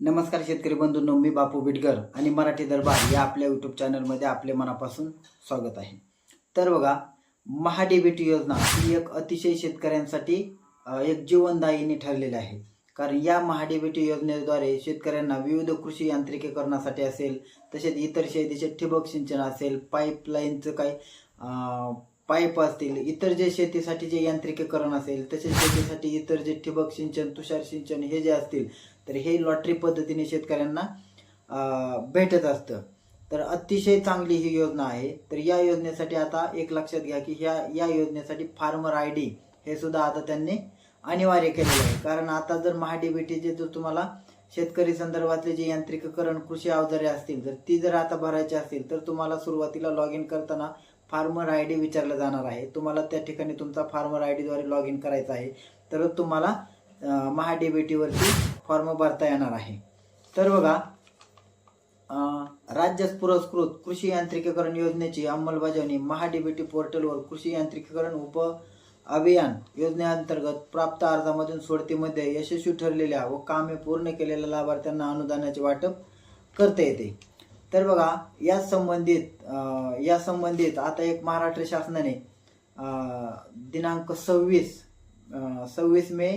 नमस्कार शेतकरी बंधूंनो मी बापू बिटकर आणि मराठी दरबार या आपल्या यूट्यूब चॅनलमध्ये आपले मनापासून स्वागत आहे. तर बघा महाडीबीटी योजना ही एक अतिशय शेतकऱ्यांसाठी एक जीवनदायीने ठरलेली आहे. कारण या महाडीबीटी योजनेद्वारे शेतकऱ्यांना विविध कृषी यांत्रिकीकरणासाठी असेल तसेच इतर शेतीचे ठिबक सिंचन असेल पाईपलाईनचं काही पाईप असतील इतर जे शेतीसाठी जे यांत्रिकीकरण असेल तसेच शेतीसाठी इतर जे ठिबक सिंचन तुषार सिंचन हे जे असतील तर हे लॉटरी पद्धतीने शेतकऱ्यांना भेटत असतं. तर अतिशय चांगली ही योजना आहे. तर या योजनेसाठी आता एक लक्षात घ्या की ह्या या योजनेसाठी फार्मर आय डी हे सुद्धा आता त्यांनी अनिवार्य केलेलं आहे. कारण आता जर महाडीबीटीचे जर तुम्हाला शेतकरी संदर्भातले जे यांत्रिकीकरण कृषी अवजारे असतील जर ती जर आता भरायची असतील तर तुम्हाला सुरुवातीला लॉग इन करताना फार्मर आय डी विचारला जाणार आहे. तुम्हाला त्या ठिकाणी तुमचा फार्मर आय डीद्वारे लॉग इन करायचा आहे. तर तुम्हाला महाडीबीटीवरती फॉर्म भरता येणार आहे. तर बघा राज्यास राज्य पुरस्कृत कृषी यांत्रिकीकरण योजनेची अंमलबजावणी महाडीबीटी पोर्टलवर कृषी यांत्रिकीकरण उप अभियान योजनेअंतर्गत प्राप्त अर्जामधून सोडतीमध्ये यशस्वी ठरलेल्या व कामे पूर्ण केलेल्या लाभार्थ्यांना अनुदानाचे वाटप करता येते. तर बघा या संबंधित या संबंधित आता एक महाराष्ट्र शासनाने दिनांक सव्वीस सव्वीस मे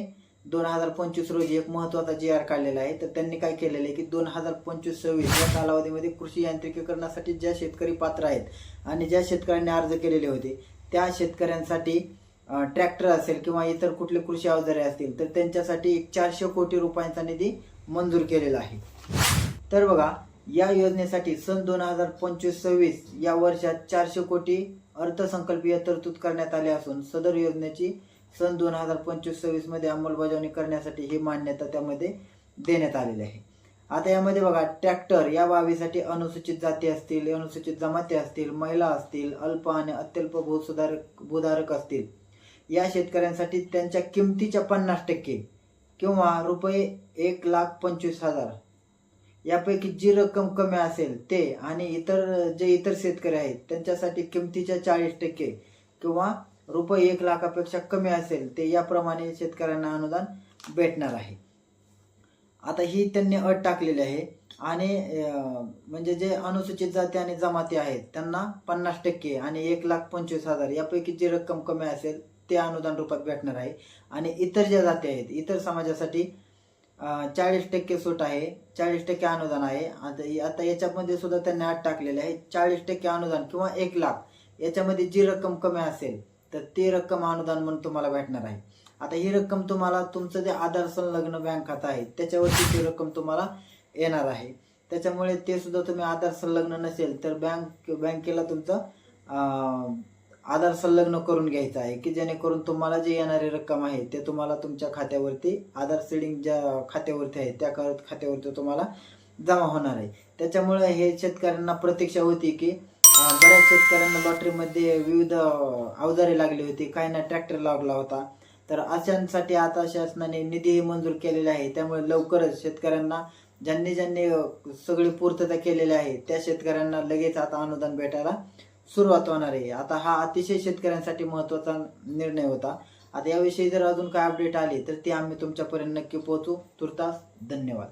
दोन हजार पंचवीस रोजी एक महत्त्वाचा जी आर काढलेला आहे. तर त्यांनी काय केलेलं आहे की दोन हजार पंचवीस सव्वीस या कालावधीमध्ये कृषी यांत्रिकीकरणासाठी ज्या शेतकरी पात्र आहेत आणि ज्या शेतकऱ्यांनी अर्ज केलेले होते त्या शेतकऱ्यांसाठी ट्रॅक्टर असेल किंवा इतर कुठले कृषी अवजारे असतील तर त्यांच्यासाठी एक चारशे कोटी रुपयांचा निधी मंजूर केलेला आहे. तर बघा या योजनेसाठी सन दोन हजार पंचवीस सव्वीस या वर्षात चारशे कोटी अर्थसंकल्पीय तरतूद करण्यात आली असून सदर योजनेची सन दोन हजार पंचवीस सव्वीसमध्ये अंमलबजावणी करण्यासाठी ही मान्यता त्यामध्ये देण्यात आलेली आहे. आता यामध्ये बघा ट्रॅक्टर या बाबीसाठी अनुसूचित जाती असतील अनुसूचित जमाती असतील महिला असतील अल्प आणि अत्यल्प भूसुधारक भूधारक असतील. या शेतकऱ्यांसाठी त्यांच्या किमतीच्या पन्नास टक्के किंवा रुपये एक लाख पंचवीस हजार यापैकी जी रक्कम कमी असेल ते आणि इतर जे इतर शेतकरी आहेत त्यांच्यासाठी किमतीच्या चाळीस टक्के किंवा रुपये एक लाखापेक्षा कमी असेल ते याप्रमाणे शेतकऱ्यांना अनुदान भेटणार आहे. आता ही त्यांनी अट टाकलेली आहे आणि म्हणजे जे अनुसूचित जाती आणि जमाती आहेत त्यांना पन्नास टक्के आणि एक लाख पंचवीस हजार यापैकी जी रक्कम कमी असेल ते अनुदान रूपात भेटणार आहे. आणि इतर ज्या जाती आहेत इतर समाजासाठी चाळीस टक्के सूट आहे चाळीस टक्के अनुदान आहे. आता आता याच्यामध्ये सुद्धा त्यांनी आठ टाकलेले आहे चाळीस टक्के अनुदान किंवा एक लाख याच्यामध्ये जी रक्कम कमी असेल तर ती रक्कम अनुदान म्हणून तुम्हाला भेटणार आहे. आता ही रक्कम तुम्हाला तुमचं जे आधार संलग्न बँक खातं आहे त्याच्यावरती ती रक्कम तुम्हाला येणार आहे. त्याच्यामुळे ते सुद्धा तुम्ही आधार संलग्न नसेल तर बँक बँकेला तुमचं आधार संलग्न करून घ्यायचं आहे की जेणेकरून तुम्हाला जे येणारी रक्कम आहे ते तुम्हाला तुमच्या खात्यावरती आधार सेडिंग ज्या खात्यावरती आहे त्या खात्यावरती तुम्हाला जमा होणार आहे. त्याच्यामुळे हे शेतकऱ्यांना प्रतीक्षा होती की बऱ्याच शेतकऱ्यांना लॉटरीमध्ये विविध अवजारे लागली होती. काहींना ट्रॅक्टर लागला होता. तर अशांसाठी आता शासनाने निधीही मंजूर केलेला आहे. त्यामुळे लवकरच शेतकऱ्यांना ज्यांनी ज्यांनी सगळी पूर्तता केलेली आहे त्या शेतकऱ्यांना लगेच आता अनुदान भेटायला सुरुवात होणार आहे. आता हा अतिशय शेतकऱ्यांसाठी महत्त्वाचा निर्णय होता. आता याविषयी जर अजून काय अपडेट आली तर ती आम्ही तुमच्यापर्यंत नक्की पोहोचू. तुर्तास धन्यवाद.